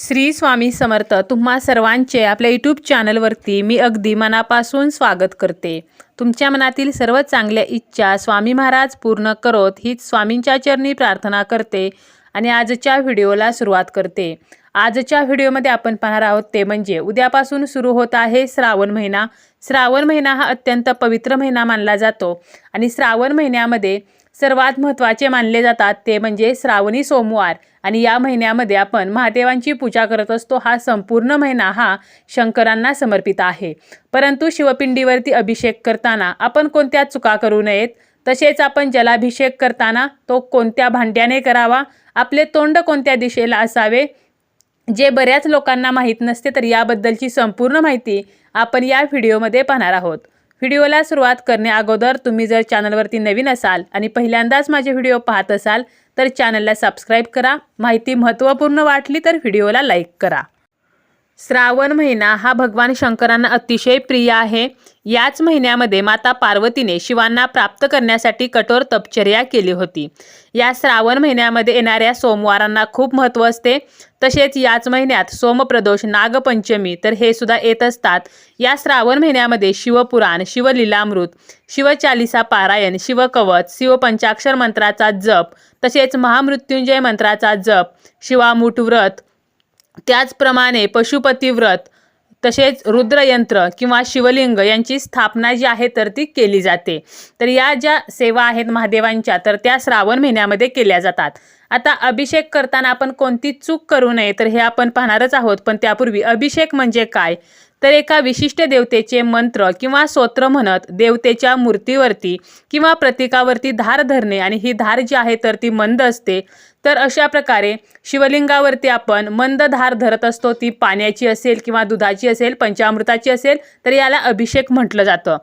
श्री स्वामी समर्थ तुम्हा सर्वांचे आपल्या यूट्यूब चॅनलवरती मी अगदी मनापासून स्वागत करते. तुमच्या मनातील सर्व चांगल्या इच्छा स्वामी महाराज पूर्ण करोत हीच स्वामींच्या चरणी प्रार्थना करते आणि आजच्या व्हिडिओला सुरुवात करते. आजच्या व्हिडिओमध्ये आपण पाहणार आहोत ते म्हणजे उद्यापासून सुरू होत आहे श्रावण महिना. श्रावण महिना हा अत्यंत पवित्र महिना मानला जातो आणि श्रावण महिन्यामध्ये सर्वात महत्त्वाचे मानले जातात ते म्हणजे श्रावणी सोमवार. आणि या महिन्यामध्ये आपण महादेवांची पूजा करत असतो हा संपूर्ण महिना हा शंकरांना समर्पित आहे. परंतु शिवपिंडीवरती अभिषेक करताना आपण कोणत्या चुका करू नयेत? तसेच आपण जलाभिषेक करताना तो कोणत्या भांड्याने करावा? आपले तोंड कोणत्या दिशेला असावे? जे बऱ्याच लोकांना माहीत नसते तर याबद्दलची संपूर्ण माहिती आपण या व्हिडिओमध्ये पाहणार आहोत. व्हिडिओला सुरुवात करणे अगोदर तुम्ही जर चॅनलवरती नवीन असाल आणि पहिल्यांदाच माझे व्हिडिओ पाहत असाल तर चॅनलला सबस्क्राईब करा. माहिती महत्त्वपूर्ण वाटली तर व्हिडिओला लाईक करा. श्रावण महिना हा भगवान शंकरांना अतिशय प्रिय आहे. याच महिन्यामध्ये माता पार्वतीने शिवांना प्राप्त करण्यासाठी कठोर तपचर्या केली होती. या श्रावण महिन्यामध्ये येणाऱ्या सोमवारांना खूप महत्त्व असते. तसेच याच महिन्यात सोमप्रदोष नागपंचमी तर हे सुद्धा येत असतात. या श्रावण महिन्यामध्ये शिवपुराण शिवलीलामृत शिवचालिसा पारायण शिवकवच शिवपंचाक्षर मंत्राचा जप तसेच महामृत्युंजय मंत्राचा जप शिवामूठ व्रत त्याचप्रमाणे पशुपती व्रत तसेच रुद्रयंत्र किंवा शिवलिंग यांची स्थापना जी आहे तर ती केली जाते. तर या ज्या सेवा आहेत महादेवांच्या तर त्या श्रावण महिन्यामध्ये केल्या जातात. आता अभिषेक करताना आपण कोणती चूक करू नये तर हे आपण पाहणारच आहोत. पण त्यापूर्वी अभिषेक म्हणजे काय? तर एका विशिष्ट देवतेचे मंत्र किंवा स्तोत्र म्हणत देवतेच्या मूर्तीवरती किंवा प्रतीकावरती धार धरणे आणि ही धार जी आहे तर ती मंद असते. तर अशा प्रकारे शिवलिंगावरती आपण मंद धार धरत असतो. ती पाण्याची असेल किंवा दुधाची असेल पंचामृताची असेल तर याला अभिषेक म्हटलं जातं.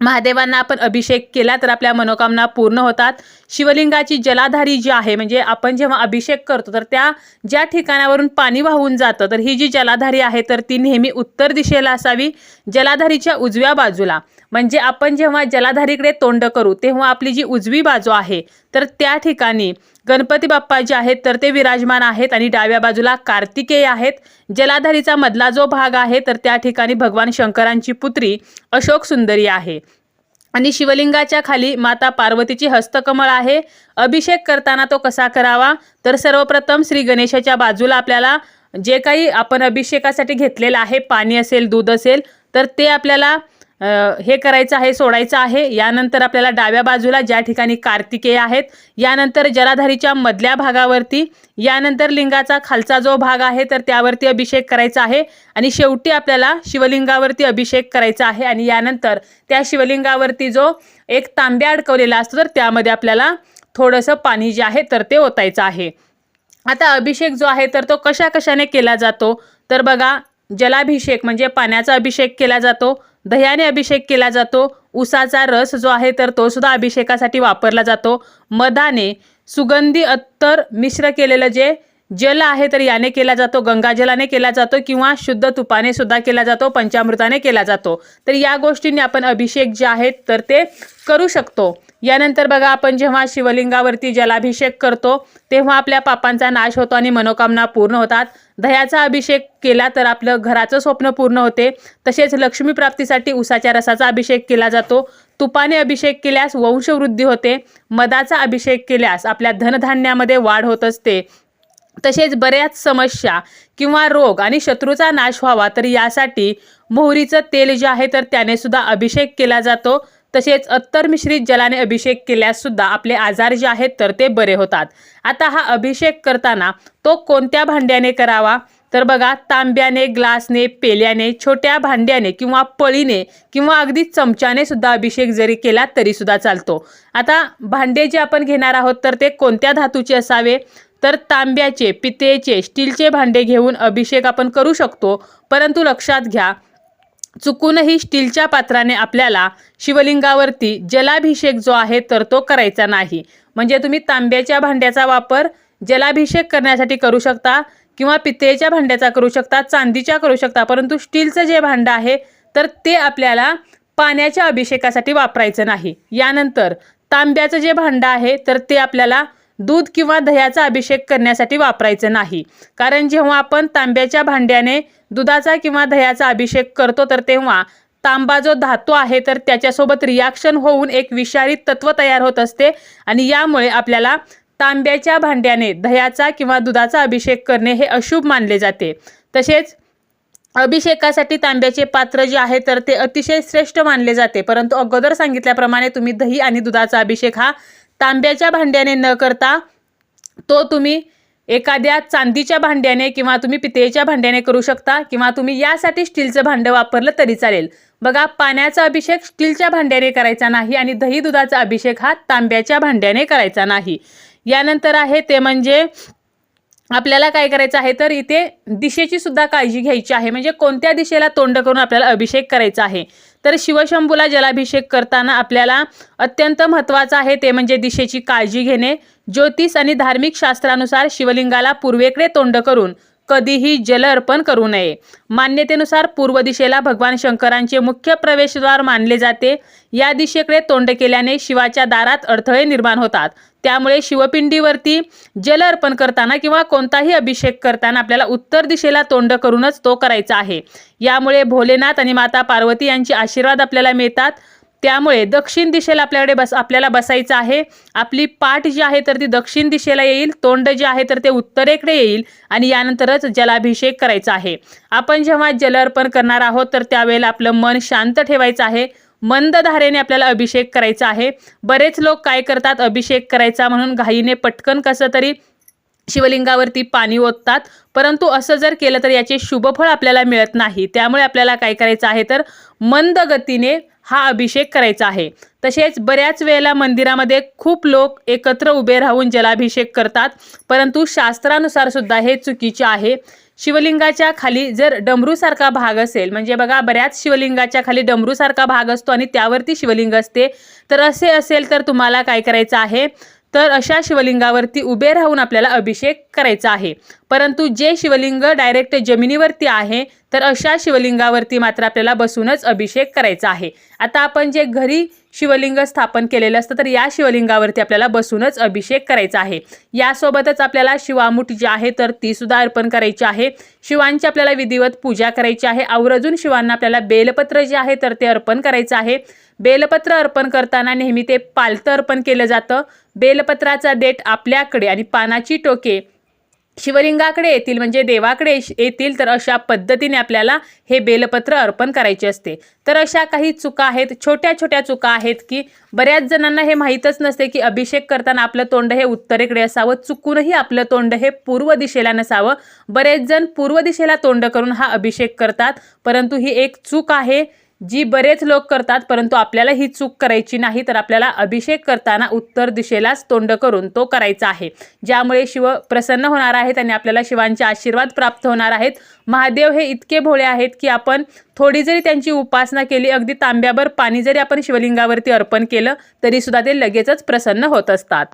महादेवांना आपण अभिषेक केला तर आपल्या मनोकामना पूर्ण होतात. शिवलिंगाची जलाधारी जी आहे म्हणजे आपण जेव्हा अभिषेक करतो तर त्या ज्या ठिकाणावरून पाणी वाहून जातं तर ही जी जलाधारी आहे तर ती नेहमी उत्तर दिशेला असावी जलाधारीच्या उजव्या बाजूला. म्हणजे आपण जेव्हा जलाधारीकडे तोंड करू तेव्हा आपली जी उजवी बाजू आहे तर त्या ठिकाणी गणपती बाप्पा जे आहेत तर ते विराजमान आहेत आणि डाव्या बाजूला कार्तिकेय आहेत. जलाधारीचा मधला जो भाग आहे तर त्या ठिकाणी भगवान शंकरांची पुत्री अशोक सुंदरी आहे. आणि शिवलिंगाच्या खाली माता पार्वतीची हस्तकमळ आहे. अभिषेक करताना तो कसा करावा? तर सर्वप्रथम श्री गणेशाच्या बाजूला आपल्याला जे काही आपण अभिषेकासाठी घेतलेलं आहे पाणी असेल दूध असेल तर ते आपल्याला हे करायचं आहे सोडायचं आहे. यानंतर आपल्याला डाव्या बाजूला ज्या ठिकाणी कार्तिकेय आहेत यानंतर जलाधारीच्या मधल्या भागावरती यानंतर लिंगाचा खालचा जो भाग आहे तर त्यावरती अभिषेक करायचा आहे आणि शेवटी आपल्याला शिवलिंगावरती अभिषेक करायचा आहे आणि यानंतर त्या शिवलिंगावरती जो एक तांब्या अडकवलेला असतो तर त्यामध्ये आपल्याला थोडंसं पाणी जे आहे तर ते ओतायचं आहे. आता अभिषेक जो आहे तर तो कशा कशाने केला जातो? तर बघा जलाभिषेक म्हणजे पाण्याचा अभिषेक केला जातो. दह्याने अभिषेक केला जातो. उसाचा रस जो आहे तर तो सुद्धा अभिषेकासाठी वापरला जातो. मधाने सुगंधी अत्तर मिश्र केलेलं जे जल आहे तर याने केला जातो गंगाजलाने केला जातो किंवा शुद्ध तुपाने सुद्धा केला जातो पंचामृताने केला जातो. तर या गोष्टींनी आपण अभिषेक जे आहेत तर ते करू शकतो. यानंतर बघा आपण जेव्हा शिवलिंगावरती जलाभिषेक करतो तेव्हा आपल्या पापांचा नाश होतो आणि मनोकामना पूर्ण होतात. दह्याचा अभिषेक केला तर आपलं घराचं स्वप्न पूर्ण होते. तसेच लक्ष्मी प्राप्तीसाठी उसाच्या रसाचा अभिषेक केला जातो. तुपाने अभिषेक केल्यास वंशवृद्धी होते. मधाचा अभिषेक केल्यास आपल्या धनधान्यामध्ये वाढ होत असते. तसेच बऱ्याच समस्या किंवा रोग आणि शत्रूचा नाश व्हावा तर यासाठी मोहरीचं तेल जे आहे तर त्याने सुद्धा अभिषेक केला जातो. तसेच अत्तर मिश्रित जलाने अभिषेक केल्यास सुद्धा आपले आजार जे आहेत तर ते बरे होतात. आता हा अभिषेक करताना तो कोणत्या भांड्याने करावा? तर बघा तांब्याने ग्लासने पेल्याने छोट्या भांड्याने किंवा पळीने किंवा अगदी चमच्याने सुद्धा अभिषेक जरी केला तरी सुद्धा चालतो. आता भांडे जे आपण घेणार आहोत तर ते कोणत्या धातूचे असावे? तर तांब्याचे पितेचे स्टीलचे भांडे घेऊन अभिषेक आपण करू शकतो. परंतु लक्षात घ्या चुकूनही स्टीलच्या पात्राने आपल्याला शिवलिंगावरती जलाभिषेक जो आहे तर तो करायचा नाही. म्हणजे तुम्ही तांब्याच्या भांड्याचा वापर जलाभिषेक करण्यासाठी करू शकता किंवा पितेच्या भांड्याचा करू शकता चांदीच्या करू शकता परंतु स्टीलचं जे भांडं आहे तर ते आपल्याला पाण्याच्या अभिषेकासाठी वापरायचं नाही. यानंतर तांब्याचं जे भांडं आहे तर ते आपल्याला दूध किंवा दह्याचा अभिषेक करण्यासाठी वापरायचं नाही. कारण जेव्हा आपण तांब्याच्या भांड्याने दुधाचा किंवा दह्याचा अभिषेक करतो तर तेव्हा तांबा जो धातू आहे तर त्याच्यासोबत रिॲक्शन होऊन एक विषारी तत्व तयार होत असते आणि यामुळे आपल्याला तांब्याच्या भांड्याने दह्याचा किंवा दुधाचा अभिषेक करणे हे अशुभ मानले जाते. तसेच अभिषेकासाठी तांब्याचे पात्र जे आहे तर ते अतिशय श्रेष्ठ मानले जाते. परंतु अगोदर सांगितल्याप्रमाणे तुम्ही दही आणि दुधाचा अभिषेक हा तांब्याच्या भांड्याने न करता तो तुम्ही एखाद्या चांदीच्या भांड्याने किंवा तुम्ही पितळेच्या भांड्याने करू शकता किंवा तुम्ही यासाठी स्टीलचं भांडं वापरलं तरी चालेल. बघा पाण्याचा अभिषेक स्टीलच्या भांड्याने करायचा नाही आणि दही दुधाचा अभिषेक हा तांब्याच्या भांड्याने करायचा नाही. यानंतर आहे ते म्हणजे आपल्याला काय करायचं आहे तर इथे दिशेची सुद्धा काळजी घ्यायची आहे. म्हणजे कोणत्या दिशेला तोंड करून आपल्याला अभिषेक करायचा आहे? तर शिवशंभूला जलाभिषेक करताना आपल्याला अत्यंत महत्त्वाचं आहे ते म्हणजे दिशेची काळजी घेणे. ज्योतिष आणि धार्मिक शास्त्रानुसार शिवलिंगाला पूर्वेकडे तोंड करून कधीही जल अर्पण करू नये. मान्यतेनुसार पूर्व दिशेला भगवान शंकरांचे मुख्य प्रवेशद्वार मानले जाते. या दिशेकडे तोंड केल्याने शिवाच्या दारात अडथळे निर्माण होतात. त्यामुळे शिवपिंडीवरती जल अर्पण करताना किंवा कोणताही अभिषेक करताना आपल्याला उत्तर दिशेला तोंड करूनच तो करायचा आहे. यामुळे भोलेनाथ आणि माता पार्वती यांचे आशीर्वाद आपल्याला मिळतात. त्यामुळे दक्षिण दिशेला आपल्याकडे बस आपल्याला बसायचं आहे. आपली पाठ जी आहे तर ती दक्षिण दिशेला येईल तोंड जे आहे तर ते उत्तरेकडे येईल आणि यानंतरच जलाभिषेक करायचा आहे. आपण जेव्हा जल अर्पण करणार आहोत तर त्यावेळेला आपलं मन शांत ठेवायचं आहे. मंद धारेने आपल्याला अभिषेक करायचा आहे. बरेच लोक काय करतात? अभिषेक करायचा म्हणून घाईने पटकन कसं तरी शिवलिंगावरती पाणी ओततात. परंतु असं जर केलं तर याचे शुभफळ आपल्याला मिळत नाही. त्यामुळे आपल्याला काय करायचं आहे तर मंद गतीने हा अभिषेक करायचा आहे. तसेच बऱ्याच वेळेला मंदिरामध्ये खूप लोक एकत्र उभे राहून जलाभिषेक करतात परंतु शास्त्रानुसार सुद्धा हे चुकीचे आहे. शिवलिंगाच्या खाली जर डमरूसारखा भाग असेल म्हणजे बघा बऱ्याच शिवलिंगाच्या खाली डमरूसारखा भाग असतो आणि त्यावरती शिवलिंग असते तर असे असेल तर तुम्हाला काय करायचं आहे? तर अशा शिवलिंगावरती उभे राहून आपल्याला अभिषेक करायचा आहे. परंतु जे शिवलिंग डायरेक्ट जमिनीवरती आहे तर अशा शिवलिंगावरती मात्र आपल्याला बसूनच अभिषेक करायचा आहे. आता आपण जे घरी शिवलिंग स्थापन केलेलं असतं तर या शिवलिंगावरती आपल्याला बसूनच अभिषेक करायचा आहे. यासोबतच आपल्याला शिवामुठ जी आहे तर ती सुद्धा अर्पण करायची आहे. शिवांची आपल्याला विधिवत पूजा करायची आहे. आवर्जून शिवांना आपल्याला बेलपत्र जे आहे तर ते अर्पण करायचं आहे. बेलपत्र अर्पण करताना नेहमी ते पालतं अर्पण केलं जातं. बेलपत्राचा देठ आपल्याकडे आणि पानाची टोके शिवलिंगाकडे येतील म्हणजे देवाकडे येतील तर अशा पद्धतीने आपल्याला हे बेलपत्र अर्पण करायचे असते. तर अशा काही चुका आहेत छोट्या छोट्या चुका आहेत की बऱ्याच जणांना हे माहीतच नसते की अभिषेक करताना आपलं तोंड हे उत्तरेकडे असावं चुकूनही आपलं तोंड हे पूर्व दिशेला नसावं. बरेच जण पूर्व दिशेला तोंड करून हा अभिषेक करतात परंतु ही एक चूक आहे. जी बरेच लोक करतात परंतु आपल्याला ही चूक करायची नाही तर आपल्याला अभिषेक करताना उत्तर दिशेलाच तोंड करून तो करायचा आहे. ज्यामुळे शिव प्रसन्न होणार आहेत आणि आपल्याला शिवांचे आशीर्वाद प्राप्त होणार आहेत. महादेव हे इतके भोळे आहेत की आपण थोडी जरी त्यांची उपासना केली अगदी तांब्याभर पाणी जरी आपण शिवलिंगावरती अर्पण केलं तरीसुद्धा ते लगेचच प्रसन्न होत असतात.